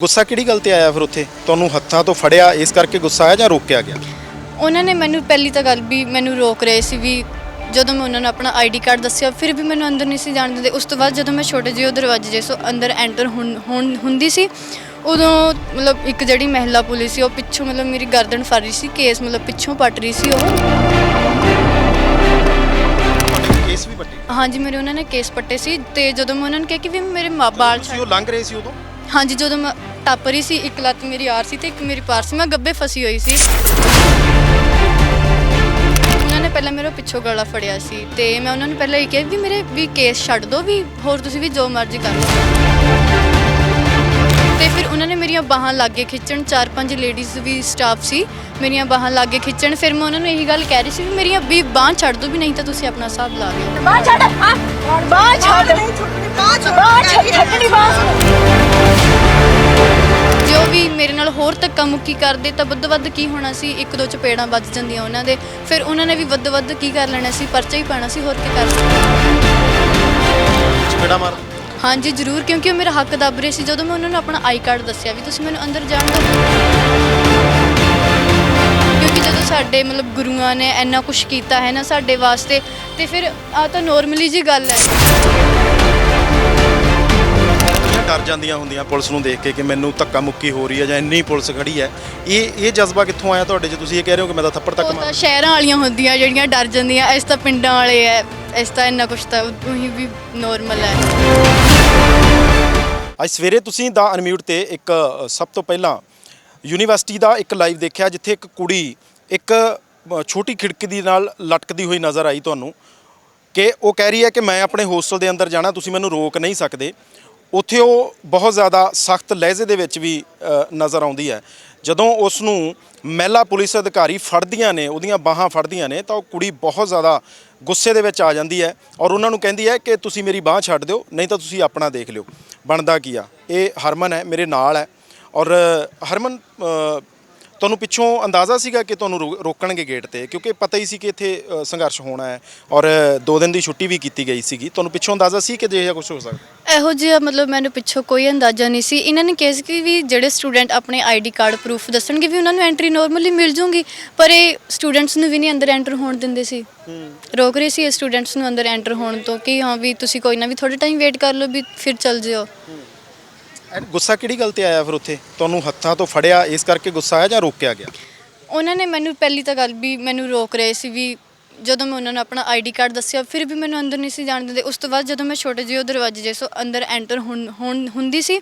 ਗੁੱਸਾ ਕਿਹੜੀ ਗੱਲ ਤੇ ਆਇਆ ਫਿਰ ਉੱਥੇ? ਤੁਹਾਨੂੰ ਹੱਥਾਂ ਤੋਂ ਫੜਿਆ ਇਸ ਕਰਕੇ ਗੁੱਸਾ ਆਇਆ ਜਾਂ ਰੋਕਿਆ ਗਿਆ? ਉਹਨਾਂ ਨੇ ਮੈਨੂੰ ਪਹਿਲੀ ਤਾਂ ਗੱਲ ਵੀ ਮੈਨੂੰ ਰੋਕ ਰਹੇ ਸੀ ਵੀ ਜਦੋਂ ਮੈਂ ਉਹਨਾਂ ਨੂੰ ਆਪਣਾ ਆਈਡੀ ਕਾਰਡ ਦੱਸਿਆ ਫਿਰ ਵੀ ਮੈਨੂੰ ਅੰਦਰ ਨਹੀਂ ਸੀ ਜਾਣ ਦਿੰਦੇ। ਉਸ ਤੋਂ ਬਾਅਦ ਜਦੋਂ ਮੈਂ ਛੋਟੇ ਜਿਹੇ ਉਹ ਦਰਵਾਜ਼ੇ ਜੇ ਸੋ ਅੰਦਰ ਐਂਟਰ ਹੁੰਦੀ ਸੀ ਉਦੋਂ ਮਤਲਬ ਇੱਕ ਜਿਹੜੀ ਮਹਿਲਾ ਪੁਲਿਸ ਸੀ ਉਹ ਪਿੱਛੋਂ ਮਤਲਬ ਮੇਰੀ ਗਰਦਨ ਫੜ ਰਹੀ ਸੀ ਕੇਸ ਮਤਲਬ ਪਿੱਛੋਂ ਪੱਟ ਰਹੀ ਸੀ ਉਹ। ਕੇਸ ਵੀ ਵੱਡੇ ਹਾਂਜੀ ਮੇਰੇ ਉਹਨਾਂ ਨੇ ਕੇਸ ਪੱਟੇ ਸੀ ਤੇ ਜਦੋਂ ਮੈਂ ਉਹਨਾਂ ਨੂੰ ਕਿਹਾ ਕਿ ਵੀ ਮੇਰੇ ਮਾਂ ਬਾਲ ਤੁਸੀਂ ਉਹ ਲੰਘ ਰਹੇ ਸੀ ਉਦੋਂ? ਹਾਂਜੀ ਜਦੋਂ ਮੈਂ ਟੱਪ ਰਹੀ ਸੀ ਇੱਕ ਲੱਤ ਮੇਰੀ ਆਰ ਸੀ ਤੇ ਇੱਕ ਮੇਰੀ ਪਾਰ ਸੀ ਮੈਂ ਗੱਬੇ ਫਸੀ ਹੋਈ ਸੀ। ਉਹਨਾਂ ਨੇ ਪਹਿਲਾਂ ਮੇਰਾ ਪਿੱਛੋਂ ਗਲਾ ਫੜਿਆ ਸੀ ਤੇ ਮੈਂ ਉਹਨਾਂ ਨੂੰ ਪਹਿਲਾਂ ਇਹ ਕਿਹਾ ਵੀ ਮੇਰੇ ਵੀ ਕੇਸ ਛੱਡ ਦਿਓ ਵੀ ਹੋਰ ਤੁਸੀਂ ਵੀ ਜੋ ਮਰਜ਼ੀ ਕਰ ਲਓ। ਤੇ ਫਿਰ ਉਹਨਾਂ ਨੇ ਮੇਰੀਆਂ ਬਾਹਾਂ ਲਾਗੇ ਖਿੱਚਣ ਚਾਰ ਪੰਜ ਲੇਡੀਜ਼ ਵੀ ਸਟਾਫ ਸੀ ਮੇਰੀਆਂ ਬਾਹਾਂ ਲਾਗੇ ਖਿੱਚਣ ਫਿਰ ਮੈਂ ਉਹਨਾਂ ਨੂੰ ਇਹੀ ਗੱਲ ਕਹਿ ਰਹੀ ਸੀ ਵੀ ਮੇਰੀਆਂ ਵੀ ਬਾਹਾਂ ਛੱਡ ਦਿਓ ਵੀ ਨਹੀਂ ਤਾਂ ਤੁਸੀਂ ਆਪਣਾ ਹਿਸਾਬ ਲਾ ਲਿਓ ਬਾਹ ਛੱਡ ਬਾਹ ਛੱਡ। ਬਾਹ ਛੱਡ ਛੱਡਣੀ ਬਾਹ ਧੱਕਾ ਮੁੱਕੀ ਕਰਦੇ ਤਾਂ ਵੱਧ ਵੱਧ ਕੀ ਹੋਣਾ ਸੀ? ਇੱਕ ਦੋ ਚਪੇੜਾਂ ਵੱਜ ਜਾਂਦੀਆਂ ਉਹਨਾਂ ਦੇ। ਫਿਰ ਉਹਨਾਂ ਨੇ ਵੀ ਵੱਧ ਵੱਧ ਕੀ ਕਰ ਲੈਣਾ ਸੀ? ਪਰਚਾ ਹੀ ਪਾਣਾ ਸੀ ਹੋਰ ਕੀ ਕਰ ਸਕਦੇ? ਚਪੇੜਾ ਮਾਰ। ਹਾਂਜੀ ਜ਼ਰੂਰ ਕਿਉਂਕਿ ਉਹ ਮੇਰਾ ਹੱਕ ਦੱਬ ਰਹੇ ਸੀ। ਜਦੋਂ ਮੈਂ ਉਹਨਾਂ ਨੂੰ ਆਪਣਾ ਆਈ ਕਾਰਡ ਦੱਸਿਆ ਵੀ ਤੁਸੀਂ ਮੈਨੂੰ ਅੰਦਰ ਜਾਣ ਦਿਓ। ਕਿਉਂਕਿ ਜਦੋਂ ਸਾਡੇ ਮਤਲਬ ਗੁਰੂਆਂ ਨੇ ਇੰਨਾ ਕੁਝ ਕੀਤਾ ਹੈ ਨਾ ਸਾਡੇ ਵਾਸਤੇ ਤੇ ਫਿਰ ਆ ਤਾਂ ਨੋਰਮਲੀ ਜੀ ਗੱਲ ਹੈ। ਡਰ ਜਾਂਦੀਆਂ ਹੁੰਦੀਆਂ ਪੁਲਿਸ ਨੂੰ ਦੇਖ ਕੇ ਕਿ ਮੈਨੂੰ ਧੱਕਾ ਮੁੱਕੀ ਹੋ ਰਹੀ ਹੈ ਜਾਂ ਇੰਨੀ ਪੁਲਿਸ ਖੜੀ ਹੈ। ਇਹ ਇਹ ਜਜ਼ਬਾ ਕਿੱਥੋਂ ਆਇਆ ਤੁਹਾਡੇ 'ਚ? ਤੁਸੀਂ ਇਹ ਕਹਿ ਰਹੇ ਹੋ ਕਿ ਮੈਂ ਤਾਂ ਥੱਪੜ ਤੱਕ ਉਹ ਤਾਂ ਸ਼ਹਿਰਾਂ ਵਾਲੀਆਂ ਹੁੰਦੀਆਂ ਜਿਹੜੀਆਂ ਡਰ ਜਾਂਦੀਆਂ। ਇਸ ਤਾਂ ਪਿੰਡਾਂ ਵਾਲੇ ਐ ਇਸ ਤਾਂ ਇੰਨਾ ਕੁਛ ਤਾਂ ਉਹੀ ਵੀ ਨੋਰਮਲ ਹੈ ਅੱਜ ਸਵੇਰੇ ਤੁਸੀਂ ਦਾ ਅਨਮਿਊਟ ਤੇ ਇੱਕ ਅ, ਸਭ ਤੋਂ ਪਹਿਲਾਂ ਯੂਨੀਵਰਸਿਟੀ ਦਾ ਇੱਕ ਲਾਈਵ ਦੇਖਿਆ ਜਿੱਥੇ ਇੱਕ ਕੁੜੀ ਇੱਕ ਅ, ਛੋਟੀ ਖਿੜਕੀ ਦੀ ਨਾਲ ਲਟਕਦੀ ਹੋਈ ਨਜ਼ਰ ਆਈ ਤੁਹਾਨੂੰ ਕਿ ਉਹ ਕਹਿ ਰਹੀ ਹੈ ਕਿ ਮੈਂ ਆਪਣੇ ਹੋਸਟਲ ਦੇ ਅੰਦਰ ਜਾਣਾ ਤੁਸੀਂ ਮੈਨੂੰ ਰੋਕ ਨਹੀਂ ਸਕਦੇ। ਉੱਥੇ ਉਹ ਬਹੁਤ ਜ਼ਿਆਦਾ ਸਖਤ ਲਹਿਜੇ ਦੇ ਵਿੱਚ ਵੀ ਨਜ਼ਰ ਆਉਂਦੀ ਹੈ। ਜਦੋਂ ਉਸ ਨੂੰ ਮਹਿਲਾ ਪੁਲਿਸ ਅਧਿਕਾਰੀ ਫੜਦੀਆਂ ਨੇ, ਉਹਦੀਆਂ ਬਾਹਾਂ ਫੜਦੀਆਂ ਨੇ, ਤਾਂ ਉਹ ਕੁੜੀ ਬਹੁਤ ਜ਼ਿਆਦਾ ਗੁੱਸੇ ਦੇ ਵਿੱਚ ਆ ਜਾਂਦੀ ਹੈ ਔਰ ਉਹਨਾਂ ਨੂੰ ਕਹਿੰਦੀ ਹੈ ਕਿ ਤੁਸੀਂ ਮੇਰੀ ਬਾਹ ਛੱਡ ਦਿਓ, ਨਹੀਂ ਤਾਂ ਤੁਸੀਂ ਆਪਣਾ ਦੇਖ ਲਿਓ। ਬਣਦਾ ਕੀ ਆ? ਇਹ ਹਰਮਨ ਹੈ, ਮੇਰੇ ਨਾਲ ਹੈ। ਔਰ ਹਰਮਨ ਤੁਹਾਨੂੰ ਪਿੱਛੋਂ ਅੰਦਾਜ਼ਾ ਸੀਗਾ ਕਿ ਤੁਹਾਨੂੰ ਰੋ- ਰੋਕਣਗੇ ਗੇਟ ਤੇ? ਕਿਉਂਕਿ ਪਤਾ ਹੀ ਸੀ ਕਿ ਇੱਥੇ ਅ, ਸੰਘਰਸ਼ ਹੋਣਾ ਹੈ ਔਰ ਦੋ ਦਿਨ ਦੀ ਛੁੱਟੀ ਵੀ ਕੀਤੀ ਗਈ ਸੀਗੀ। ਤੁਹਾਨੂੰ ਪਿੱਛੋਂ ਅੰਦਾਜ਼ਾ ਸੀ ਕਿ ਜੇ ਇਹ ਕੁਝ ਹੋ ਸਕਦਾ? ਇਹੋ ਜਿਹਾ ਮਤਲਬ ਮੈਨੂੰ ਪਿੱਛੋਂ ਕੋਈ ਅੰਦਾਜ਼ਾ ਨਹੀਂ ਸੀ। ਇਹਨਾਂ ਨੇ ਕਿਹਾ ਸੀ ਕਿ ਵੀ ਜਿਹੜੇ ਸਟੂਡੈਂਟ ਆਪਣੇ ਆਈਡੀ ਕਾਰਡ ਪ੍ਰੂਫ ਦੱਸਣਗੇ ਵੀ ਉਹਨਾਂ ਨੂੰ ਐਂਟਰੀ ਨਾਰਮਲੀ ਮਿਲ ਜੂਗੀ ਪਰ ਇਹ ਸਟੂਡੈਂਟਸ ਨੂੰ ਵੀ ਨਹੀਂ ਅੰਦਰ ਐਂਟਰ ਹੋਣ ਦਿੰਦੇ ਸੀ। ਰੋਕ ਰਹੇ ਸੀ ਸਟੂਡੈਂਟਸ ਨੂੰ ਅੰਦਰ ਐਂਟਰ ਹੋਣ ਤੋਂ ਕਿ ਹਾਂ ਵੀ ਤੁਸੀਂ ਕੋਈ ਨਾ ਵੀ ਥੋੜਾ ਟਾਈਮ ਵੇਟ ਕਰ ਲਓ ਵੀ ਫਿਰ ਚੱਲ ਜਿਓ। ਗੁੱਸਾ ਕਿਹੜੀ ਗੱਲ ਤੇ ਆਇਆ ਫਿਰ ਉੱਥੇ? ਤੁਹਾਨੂੰ ਹੱਥਾਂ ਤੋਂ ਫੜਿਆ ਇਸ ਕਰਕੇ ਗੁੱਸਾ ਆਇਆ ਜਾਂ ਰੋਕਿਆ ਗਿਆ? ਉਹਨਾਂ ਨੇ ਮੈਨੂੰ ਪਹਿਲੀ ਤਾਂ ਗੱਲ ਵੀ ਮੈਨੂੰ ਰੋਕ ਰਹੇ ਸੀ ਵੀ ਜਦੋਂ ਮੈਂ ਉਹਨਾਂ ਨੂੰ ਆਪਣਾ ਆਈਡੀ ਕਾਰਡ ਦੱਸਿਆ ਫਿਰ ਵੀ ਮੈਨੂੰ ਅੰਦਰ ਨਹੀਂ ਸੀ ਜਾਣ ਦਿੰਦੇ। ਉਸ ਤੋਂ ਬਾਅਦ ਜਦੋਂ ਮੈਂ ਛੋਟੇ ਜਿਹੇ ਉਹ ਦਰਵਾਜ਼ੇ ਜੇ ਸੋ ਅੰਦਰ ਐਂਟਰ ਹੁੰਦੀ ਸੀ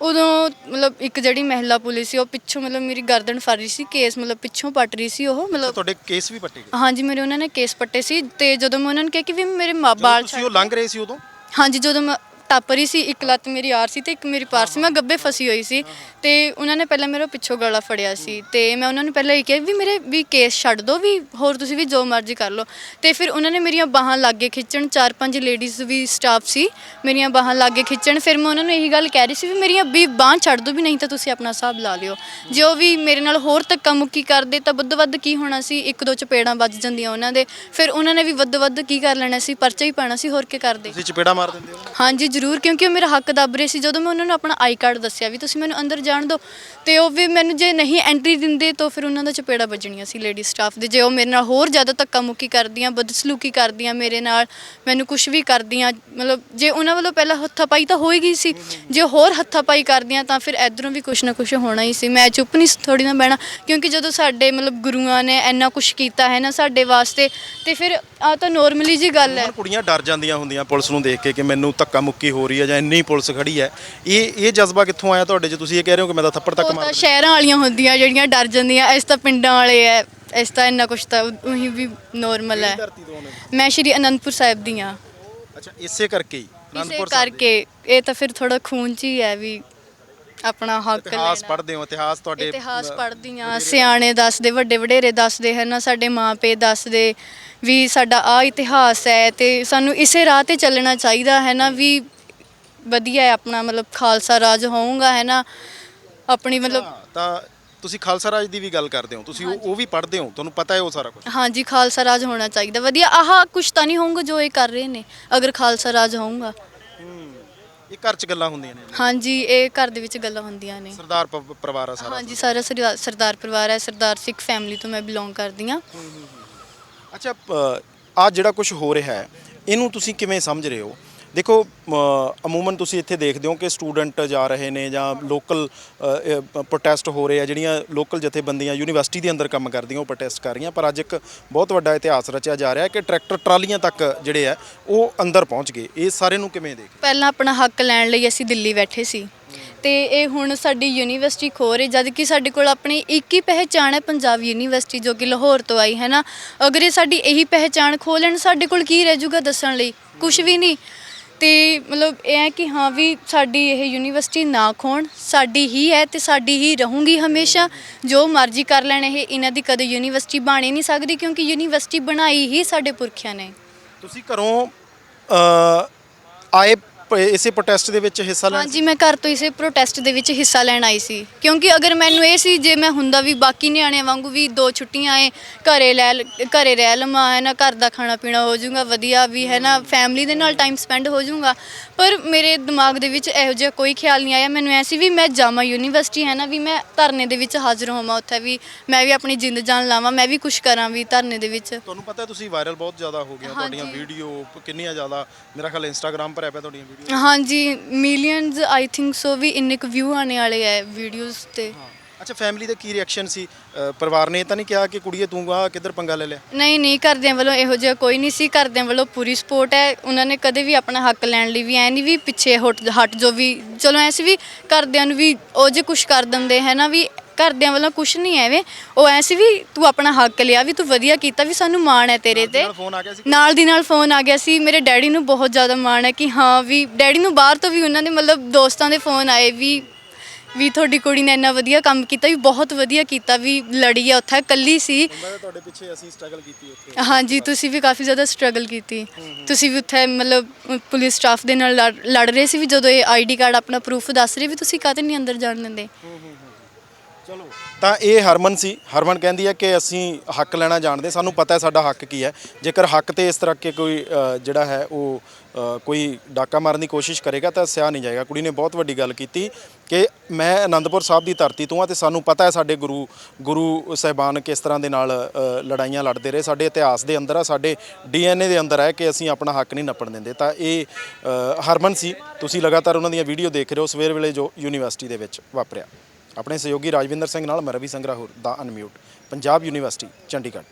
ਉਦੋਂ ਮਤਲਬ ਇੱਕ ਜਿਹੜੀ ਮਹਿਲਾ ਪੁਲਿਸ ਸੀ ਉਹ ਪਿੱਛੋਂ ਮਤਲਬ ਮੇਰੀ ਗਰਦਨ ਫੜ ਰਹੀ ਸੀ ਕੇਸ ਮਤਲਬ ਪਿੱਛੋਂ ਪੱਟ ਰਹੀ ਸੀ ਉਹ ਮਤਲਬ ਤੁਹਾਡੇ ਕੇਸ ਵੀ ਪੱਟੇ ਗਏ? ਹਾਂਜੀ ਮੇਰੇ ਉਹਨਾਂ ਨੇ ਕੇਸ ਪੱਟੇ ਸੀ ਤੇ ਜਦੋਂ ਮੈਂ ਉਹਨਾਂ ਨੂੰ ਕਿਹਾ ਕਿ ਵੀ ਮੇਰੇ ਮਾਂ ਬਾਲ ਤੁਸੀਂ ਉਹ ਲੰਘ ਰਹੇ ਸੀ ਉਦੋਂ? ਹਾਂਜੀ ਜਦੋਂ ਮੈਂ ਟੱਪ ਰਹੀ ਸੀ ਇੱਕ ਲੱਤ ਮੇਰੀ ਆਰ ਸੀ ਤੇ ਇੱਕ ਮੇਰੀ ਪਾਰ ਸੀ ਮੈਂ ਗੱਬੇ ਫਸੀ ਹੋਈ ਸੀ ਤੇ ਉਹਨਾਂ ਨੇ ਪਹਿਲਾਂ ਮੇਰਾ ਪਿੱਛੋਂ ਗਲਾ ਫੜਿਆ ਸੀ ਤੇ ਮੈਂ ਉਹਨਾਂ ਨੂੰ ਪਹਿਲਾਂ ਇਹ ਕਿਹਾ ਵੀ ਮੇਰੇ ਵੀ ਕੇਸ ਛੱਡ ਦਿਓ ਵੀ ਹੋਰ ਤੁਸੀਂ ਵੀ ਜੋ ਮਰਜ਼ੀ ਕਰ ਲਓ ਤੇ ਫਿਰ ਉਹਨਾਂ ਨੇ ਮੇਰੀਆਂ ਬਾਹਾਂ ਲਾਗੇ ਖਿੱਚਣ ਚਾਰ ਪੰਜ ਲੇਡੀਜ਼ ਵੀ ਸਟਾਫ ਸੀ ਮੇਰੀਆਂ ਬਾਹਾਂ ਲਾਗੇ ਖਿੱਚਣ ਫਿਰ ਮੈਂ ਉਹਨਾਂ ਨੂੰ ਇਹੀ ਗੱਲ ਕਹਿ ਰਹੀ ਸੀ ਵੀ ਮੇਰੀਆਂ ਵੀ ਬਾਹਾਂ ਛੱਡ ਦਿਓ ਵੀ ਨਹੀਂ ਤਾਂ ਤੁਸੀਂ ਆਪਣਾ ਹਿਸਾਬ ਲਾ ਲਿਓ। ਜੋ ਵੀ ਮੇਰੇ ਨਾਲ ਹੋਰ ਧੱਕਾ ਮੁੱਕੀ ਕਰਦੇ ਤਾਂ ਵੱਧ ਵੱਧ ਕੀ ਹੋਣਾ ਸੀ? ਇੱਕ ਦੋ ਚਪੇੜਾਂ ਵੱਜ ਜਾਂਦੀਆਂ ਉਹਨਾਂ ਦੇ। ਫਿਰ ਉਹਨਾਂ ਨੇ ਵੀ ਵੱਧ ਵੱਧ ਕੀ ਕਰ ਲੈਣਾ ਸੀ? ਪਰਚਾ ਹੀ ਪਾਣਾ ਸੀ ਹੋਰ ਕੀ ਕਰਦੇ? ਤੁਸੀਂ ਚਪੇੜਾ ਮਾਰ ਦਿੰਦੇ ਹੋ? ਹਾਂਜੀ ਜ਼ਰੂਰ ਜ਼ਰੂਰ, ਕਿਉਂਕਿ ਉਹ ਮੇਰਾ ਹੱਕ ਦੱਬ ਰਹੇ ਸੀ। ਜਦੋਂ ਮੈਂ ਉਹਨਾਂ ਨੂੰ ਆਪਣਾ ਆਈ ਕਾਰਡ ਦੱਸਿਆ ਵੀ ਤੁਸੀਂ ਮੈਨੂੰ ਅੰਦਰ ਜਾਣ ਦਿਓ, ਤੇ ਉਹ ਵੀ ਮੈਨੂੰ ਜੇ ਨਹੀਂ ਐਂਟਰੀ ਦਿੰਦੇ ਤਾਂ ਫਿਰ ਉਹਨਾਂ ਦਾ ਚਪੇੜਾ ਵੱਜਣੀਆਂ ਸੀ ਲੇਡੀ ਸਟਾਫ ਦੇ। ਜੇ ਉਹ ਮੇਰੇ ਨਾਲ ਹੋਰ ਜ਼ਿਆਦਾ ਧੱਕਾ ਮੁੱਕੀ ਕਰਦੀਆਂ, ਬਦਸਲੂਕੀ ਕਰਦੀਆਂ ਮੇਰੇ ਨਾਲ, ਮੈਨੂੰ ਕੁਝ ਵੀ ਕਰਦੀਆਂ, ਮਤਲਬ ਜੇ ਉਹਨਾਂ ਵੱਲੋਂ ਪਹਿਲਾਂ ਹੱਥਾਪਾਈ ਤਾਂ ਹੋਈ ਗਈ ਸੀ, ਜੇ ਹੋਰ ਹੱਥਾਪਾਈ ਕਰਦੀਆਂ ਤਾਂ ਫਿਰ ਇਧਰੋਂ ਵੀ ਕੁਝ ਨਾ ਕੁਝ ਹੋਣਾ ਹੀ ਸੀ। ਮੈਂ ਚੁੱਪ ਨਹੀਂ ਥੋੜੀ ਨਾ ਬਹਿਣਾ, ਕਿਉਂਕਿ ਜਦੋਂ ਸਾਡੇ ਮਤਲਬ ਗੁਰੂਆਂ ਨੇ ਇੰਨਾ ਕੁਝ ਕੀਤਾ ਹੈ ਨਾ ਸਾਡੇ ਵਾਸਤੇ, ਤੇ ਫਿਰ ਆ ਤਾਂ ਨੋਰਮਲੀ ਜੀ ਗੱਲ ਹੈ। ਕੁੜੀਆਂ ਡਰ ਜਾਂਦੀਆਂ ਹੁੰਦੀਆਂ ਪੁਲਿਸ ਨੂੰ ਦੇਖ ਕੇ ਕਿ ਮੈਨੂੰ ਧੱਕਾ ਮੁੱਕੀ ਹੋ ਰਹੀ ਹੈ ਜਾਂ ਇੰਨੀ ਪੁਲਿਸ ਖੜੀ ਹੈ ਇਹ ਇਹ ਜਜ਼ਬਾ ਕਿੱਥੋਂ ਆਇਆ ਤੁਹਾਡੇ 'ਚ? ਤੁਸੀਂ ਇਹ ਕਹਿ ਰਹੇ ਹੋ ਕਿ ਮੈਂ ਤਾਂ ਥੱਪੜ ਤੱਕ ਉਹ ਮਾਰ ਤਾਂ ਸ਼ਹਿਰਾਂ ਵਾਲੀਆਂ ਹੁੰਦੀਆਂ ਜਿਹੜੀਆਂ ਡਰ ਜਾਂਦੀਆਂ ਇਸ ਤਾਂ ਪਿੰਡਾਂ ਵਾਲੇ ਐ ਇਸ ਤਾਂ ਇੰਨਾ ਕੁਛ ਤਾਂ ਉਹੀ ਵੀ ਨੋਰਮਲ ਹੈ ਧਰਤੀ ਤੋਂ ਆਉਂਦੇ ਮੈਂ ਸ਼੍ਰੀ ਅਨੰਦਪੁਰ ਸਾਹਿਬ ਦੀ ਆ ਅੱਛਾ ਇਸੇ ਕਰਕੇ ਹੀ ਇਸੇ ਅਨੰਦਪੁਰ ਸਾਹਿਬ ਦੇ। ਕਰਕੇ ਇਹ ਤਾਂ ਫਿਰ ਥੋੜਾ ਖੂਨ ਚ ਹੀ ਹੈ ਵੀ ਆਪਣਾ ਹੱਕ ਇਤਿਹਾਸ ਲੈਣਾ। ਪੜ੍ਹਦੇ ਹੋ ਇਤਿਹਾਸ ਤੁਹਾਡੇ ਇਤਿਹਾਸ ਪੜ੍ਹਦੀ ਆ ਸਿਆਣੇ ਦੱਸਦੇ ਵੱਡੇ ਵਡੇਰੇ ਦੱਸਦੇ ਹਨ ਸਾਡੇ ਮਾਪੇ ਦੱਸਦੇ ਵੀ ਸਾਡਾ ਆ ਇਤਿਹਾਸ ਹੈ ਤੇ ਸਾਨੂੰ ਇਸੇ ਰਾਹ ਤੇ ਚੱਲਣਾ ਚਾਹੀਦਾ ਹੈ ਨਾ ਵੀ ਵਧੀਆ ਹੈ ਆਪਣਾ ਮਤਲਬ ਖਾਲਸਾ ਰਾਜ ਹੋਊਗਾ ਹੈ ਨਾ ਆਪਣੀ ਮਤਲਬ ਹਾਂ, ਤਾਂ ਤੁਸੀਂ ਖਾਲਸਾ ਰਾਜ ਦੀ ਵੀ ਗੱਲ ਕਰਦੇ ਹੋ ਤੁਸੀਂ ਉਹ ਉਹ ਵੀ ਪੜ੍ਹਦੇ ਹੋ ਤੁਹਾਨੂੰ ਪਤਾ ਹੈ ਉਹ ਸਾਰਾ ਕੁਝ ਹਾਂਜੀ ਖਾਲਸਾ ਰਾਜ ਹੋਣਾ ਚਾਹੀਦਾ ਵਧੀਆ ਆਹ ਕੁਛ ਤਾਂ ਨਹੀਂ ਹੋਊਗਾ ਜੋ ਇਹ ਕਰ ਰਹੇ ਨੇ ਅਗਰ ਖਾਲਸਾ ਰਾਜ ਹੋਊਗਾ। ਇਹ ਘਰ 'ਚ ਗੱਲਾਂ ਹੁੰਦੀਆਂ ਨੇ? ਹਾਂਜੀ ਇਹ ਘਰ ਦੇ ਵਿੱਚ ਗੱਲਾਂ ਹੁੰਦੀਆਂ ਨੇ। ਸਰਦਾਰ ਪ- ਪਰਿਵਾਰ ਆ ਸਾਰਾ ਹਾਂਜੀ ਸਾਰਾ ਸਰਦਾਰ ਪਰਿਵਾਰ ਹੈ ਸਰਦਾਰ ਸਿੱਖ ਫੈਮਿਲੀ ਤੋਂ ਮੈਂ ਬਿਲੋਂਗ ਕਰਦੀ ਹਾਂ। ਅੱਛਾ ਆ ਜਿਹੜਾ ਕੁਝ ਹੋ ਰਿਹਾ ਹੈ ਇਹਨੂੰ ਤੁਸੀਂ ਕਿਵੇਂ ਸਮਝ ਰਹੇ ਹੋ? ਦੇਖੋ ਅਮੂਮਨ ਤੁਸੀਂ ਇੱਥੇ ਦੇਖਦੇ ਹੋ ਕਿ ਸਟੂਡੈਂਟ ਜਾ ਰਹੇ ਨੇ ਜਾਂ ਲੋਕਲ ਪ੍ਰੋਟੈਸਟ ਹੋ ਰਹੇ ਆ, ਜਿਹੜੀਆਂ ਲੋਕਲ ਜਥੇਬੰਦੀਆਂ ਯੂਨੀਵਰਸਿਟੀ ਦੇ ਅੰਦਰ ਕੰਮ ਕਰਦੀਆਂ, ਉਹ ਪ੍ਰੋਟੈਸਟ ਕਰ ਰਹੀਆਂ। ਪਰ ਅੱਜ ਇੱਕ ਬਹੁਤ ਵੱਡਾ ਇਤਿਹਾਸ ਰਚਿਆ ਜਾ ਰਿਹਾ ਹੈ ਕਿ ਟਰੈਕਟਰ ਟਰਾਲੀਆਂ ਤੱਕ ਜਿਹੜੇ ਆ, ਉਹ ਅੰਦਰ ਪਹੁੰਚ ਗਏ। ਇਹ ਸਾਰੇ ਨੂੰ ਕਿਵੇਂ ਦੇਖ ਪਹਿਲਾਂ ਆਪਣਾ ਹੱਕ ਲੈਣ ਲਈ ਅਸੀਂ ਦਿੱਲੀ ਬੈਠੇ ਸੀ। ਤੇ ਇਹ ਹੁਣ ਸਾਡੀ ਯੂਨੀਵਰਸਿਟੀ ਖੋ ਰਹੀ ਜਦ ਕਿ ਸਾਡੇ ਕੋਲ ਆਪਣੀ ਇੱਕ ਹੀ ਪਹਿਚਾਣ ਹੈ, ਪੰਜਾਬ ਯੂਨੀਵਰਸਿਟੀ ਜੋ ਕਿ ਲਾਹੌਰ ਤੋਂ ਆਈ, ਹੈ ਨਾ? ਅਗਰ ਇਹ ਸਾਡੀ ਇਹੀ ਪਹਿਚਾਣ ਖੋ ਲੈਣ, ਸਾਡੇ ਕੋਲ ਕੀ ਰਹਿ ਜੂਗਾ ਦੱਸਣ ਲਈ? ਕੁਝ ਵੀ ਨਹੀਂ। ਤੇ ਮਤਲਬ ਇਹ ਹੈ ਕਿ ਹਾਂ ਵੀ ਸਾਡੀ ਇਹ ਯੂਨੀਵਰਸਿਟੀ ਨਾ ਖੋਣ ਸਾਡੀ ਹੀ ਹੈ ਤੇ ਸਾਡੀ ਹੀ ਰਹੂਗੀ ਹਮੇਸ਼ਾ। ਜੋ ਮਰਜ਼ੀ ਕਰ ਲੈਣ ਇਹ ਇਹਨਾਂ ਦੀ ਕਦੇ ਯੂਨੀਵਰਸਿਟੀ ਬਣ ਹੀ ਨਹੀਂ ਸਕਦੀ ਕਿਉਂਕਿ ਯੂਨੀਵਰਸਿਟੀ ਬਣਾਈ ਹੀ ਸਾਡੇ ਪੁਰਖਿਆਂ ਨੇ। ਤੁਸੀਂ ਘਰੋਂ ਅ, ਆਏ ਪ- ਇਸੇ ਪ੍ਰੋਟੈਸਟ ਦੇ ਵਿੱਚ ਹਿੱਸਾ ਲੈਣ ਹਾਂਜੀ ਮੈਂ ਘਰ ਤੋਂ ਇਸੇ ਪ੍ਰੋਟੈਸਟ ਦੇ ਵਿੱਚ ਹਿੱਸਾ ਲੈਣ ਆਈ ਸੀ। ਕਿਉਂਕਿ ਅਗਰ ਮੈਨੂੰ ਇਹ ਸੀ ਜੇ ਮੈਂ ਹੁੰਦਾ ਵੀ ਬਾਕੀ ਨਿਆਣਿਆਂ ਵਾਂਗੂ ਵੀ ਦੋ ਛੁੱਟੀਆਂ ਏ ਘਰੇ ਲੈ ਲ- ਘਰੇ ਰਹਿ ਲਵਾਂ ਹੈ ਨਾ ਘਰ ਦਾ ਖਾਣਾ ਪੀਣਾ ਹੋ ਜਾਊਗਾ ਵਧੀਆ ਵੀ ਹੈ ਨਾ ਫੈਮਿਲੀ ਦੇ ਨਾਲ ਟਾਈਮ ਸਪੈਂਡ ਹੋ ਜਾਊਗਾ। ਪਰ ਮੇਰੇ ਦਿਮਾਗ ਦੇ ਵਿੱਚ ਇਹੋ ਜਿਹਾ ਕੋਈ ਖਿਆਲ ਨਹੀਂ ਆਇਆ। ਮੈਨੂੰ ਐ ਸੀ ਵੀ ਮੈਂ ਜਾਵਾਂ ਯੂਨੀਵਰਸਿਟੀ ਹੈ ਨਾ ਵੀ ਮੈਂ ਧਰਨੇ ਦੇ ਵਿੱਚ ਹਾਜ਼ਰ ਹੋਵਾਂ ਉੱਥੇ ਵੀ ਮੈਂ ਵੀ ਆਪਣੀ ਜਿੰਦ ਜਾਨ ਲਾਵਾਂ ਮੈਂ ਵੀ ਕੁਝ ਕਰਾਂ ਵੀ ਧਰਨੇ ਦੇ ਵਿੱਚ। ਤੁਹਾਨੂੰ ਪਤਾ ਤੁਸੀਂ ਵਾਇਰਲ ਬਹੁਤ ਜ਼ਿਆਦਾ ਹੋ ਗਿਆ ਤੁਹਾਡੀਆਂ ਹਾਂਜੀ। ਵੀਡੀਓ ਕਿੰਨੀਆਂ ਜ਼ਿਆਦਾ ਮੇਰਾ ਖਿਆਲ ਇੰਸਟਾਗ੍ਰam ਪਰ ਹੈ ਪਿਆ ਤੁਹਾਡੀਆਂ ਵੀਡੀਓ ਹਾਂਜੀ ਮਿਲੀਅਨਸ ਆਈ ਥਿੰਕ ਸੋ ਵੀ ਇੰਨੇ ਕੁ ਵਿਊ ਆਣੇ ਵਾਲੇ ਐ ਵੀਡੀਓਜ਼ ਤੇ। ਅੱਛਾ ਫੈਮਿਲੀ ਦਾ ਕੀ ਰਿਐਕਸ਼ਨ ਸੀ? ਅ, ਪਰਿਵਾਰ ਨੇ ਇਹ ਤਾਂ ਨਹੀਂ ਕਿਹਾ ਕਿ ਕੁੜੀਏ ਤੂੰ ਆ ਕਿੱਧਰ ਪੰਗਾ ਲੈ ਲਿਆ? ਨਹੀਂ ਨਹੀਂ ਘਰਦਿਆਂ ਵੱਲੋਂ ਇਹੋ ਜਿਹਾ ਕੋਈ ਨਹੀਂ ਸੀ। ਘਰਦਿਆਂ ਵੱਲੋਂ ਪੂਰੀ ਸਪੋਰਟ ਹੈ। ਉਹਨਾਂ ਨੇ ਕਦੇ ਵੀ ਆਪਣਾ ਹੱਕ ਲੈਣ ਲਈ ਵੀ ਐ ਨਹੀਂ ਵੀ ਪਿੱਛੇ ਹਟ ਹਟ ਜੋ ਵੀ। ਚਲੋ ਐ ਸੀ ਵੀ ਘਰਦਿਆਂ ਨੂੰ ਵੀ ਉਹ ਜੇ ਕੁਝ ਕਰ ਦਿੰਦੇ ਹੈ ਨਾ? ਵੀ ਘਰਦਿਆਂ ਵੱਲੋਂ ਕੁਝ ਨਹੀਂ ਐਵੇਂ। ਉਹ ਐ ਸੀ ਵੀ ਤੂੰ ਆਪਣਾ ਹੱਕ ਲਿਆ ਵੀ ਤੂੰ ਵਧੀਆ ਕੀਤਾ ਵੀ ਸਾਨੂੰ ਮਾਣ ਹੈ ਤੇਰੇ ਤੇ। ਨਾਲ ਫੋਨ ਆ ਗਿਆ ਸੀ ਨਾਲ ਦੀ ਨਾਲ ਫੋਨ ਆ ਗਿਆ ਸੀ। ਮੇਰੇ ਡੈਡੀ ਨੂੰ ਬਹੁਤ ਜ਼ਿਆਦਾ ਮਾਣ ਹੈ ਕਿ ਹਾਂ ਵੀ ਡੈਡੀ ਨੂੰ ਬਾਹਰ ਤੋਂ ਵੀ ਉਹਨਾਂ ਦੇ ਮਤਲਬ ਦੋਸਤਾਂ ਦੇ ਫੋਨ ਆਏ ਵੀ ਵੀ ਤੁਹਾਡੀ ਕੁੜੀ ਨੇ ਇੰਨਾ ਵਧੀਆ ਕੰਮ ਕੀਤਾ ਵੀ ਬਹੁਤ ਵਧੀਆ ਕੀਤਾ ਵੀ ਲੜੀ ਆ ਉੱਥੇ ਇਕੱਲੀ ਸੀ। ਮੈਂ ਤੁਹਾਡੇ ਪਿੱਛੇ ਅਸੀਂ ਸਟਰਗਲ ਕੀਤੀ ਉੱਥੇ। ਹਾਂਜੀ ਤੁਸੀਂ ਵੀ ਕਾਫੀ ਜ਼ਿਆਦਾ ਸਟਰਗਲ ਕੀਤੀ। ਤੁਸੀਂ ਵੀ ਉੱਥੇ ਮਤਲਬ ਪੁਲਿਸ ਸਟਾਫ ਦੇ ਨਾਲ ਲੜ- ਲੜ ਰਹੇ ਸੀ ਵੀ ਜਦੋਂ ਇਹ ਆਈਡੀ ਕਾਰਡ ਆਪਣਾ ਪ੍ਰੂਫ ਦੱਸ ਰਹੇ ਵੀ ਤੁਸੀਂ ਕਾਹਤੇ ਨਹੀਂ ਅੰਦਰ ਜਾਣ ਦਿੰਦੇ? ਤਾਂ ਇਹ ਹਰਮਨ ਸੀ। ਹਰਮਨ ਕਹਿੰਦੀ ਹੈ ਕਿ ਅਸੀਂ ਹੱਕ ਲੈਣਾ ਜਾਣਦੇ। ਸਾਨੂੰ ਪਤਾ ਹੈ ਸਾਡਾ ਹੱਕ ਕੀ ਹੈ। ਜੇਕਰ ਹੱਕ ਤੇ ਇਸ ਤਰ੍ਹਾਂ ਕੇ ਕੋਈ ਅ, ਜਿਹੜਾ ਹੈ ਉਹ ਅ, ਕੋਈ ਡਾਕਾ ਮਾਰਨ ਦੀ ਕੋਸ਼ਿਸ਼ ਕਰੇਗਾ ਤਾਂ ਸਿਆ ਨਹੀਂ ਜਾਏਗਾ। ਕੁੜੀ ਨੇ ਬਹੁਤ ਵੱਡੀ ਗੱਲ ਕੀਤੀ ਕਿ ਮੈਂ ਆਨੰਦਪੁਰ ਸਾਹਿਬ ਦੀ ਧਰਤੀ ਤੋਂ ਆ ਤੇ ਸਾਨੂੰ ਪਤਾ ਹੈ ਸਾਡੇ ਗੁਰੂ ਗੁਰੂ ਸਾਹਿਬਾਨ ਕਿਸ ਤਰ੍ਹਾਂ ਦੇ ਨਾਲ ਅ, ਲੜਾਈਆਂ ਲੜਦੇ ਰਹੇ। ਸਾਡੇ ਇਤਿਹਾਸ ਦੇ ਅੰਦਰ ਆ ਸਾਡੇ ਡੀਐਨਏ ਦੇ ਅੰਦਰ ਹੈ ਕਿ ਅਸੀਂ ਆਪਣਾ ਹੱਕ ਨਹੀਂ ਨੱਪਣ ਦਿੰਦੇ। ਤਾਂ ਇਹ ਅ, ਹਰਮਨ ਸੀ। ਤੁਸੀਂ ਲਗਾਤਾਰ ਉਹਨਾਂ ਦੀਆਂ ਵੀਡੀਓ ਦੇਖ ਰਹੇ ਹੋ। ਸਵੇਰ ਵੇਲੇ ਜੋ ਯੂਨੀਵਰਸਿਟੀ ਦੇ ਵਿੱਚ ਵਾਪਰਿਆ। ਆਪਣੇ ਸਹਿਯੋਗੀ ਰਾਜਵਿੰਦਰ ਸਿੰਘ ਨਾਲ ਮੈਂ ਰਵੀ ਸੰਗਰਾਹੁਰ ਦਾ ਅਨਮਿਊਟ ਪੰਜਾਬ ਯੂਨੀਵਰਸਿਟੀ ਚੰਡੀਗੜ੍ਹ।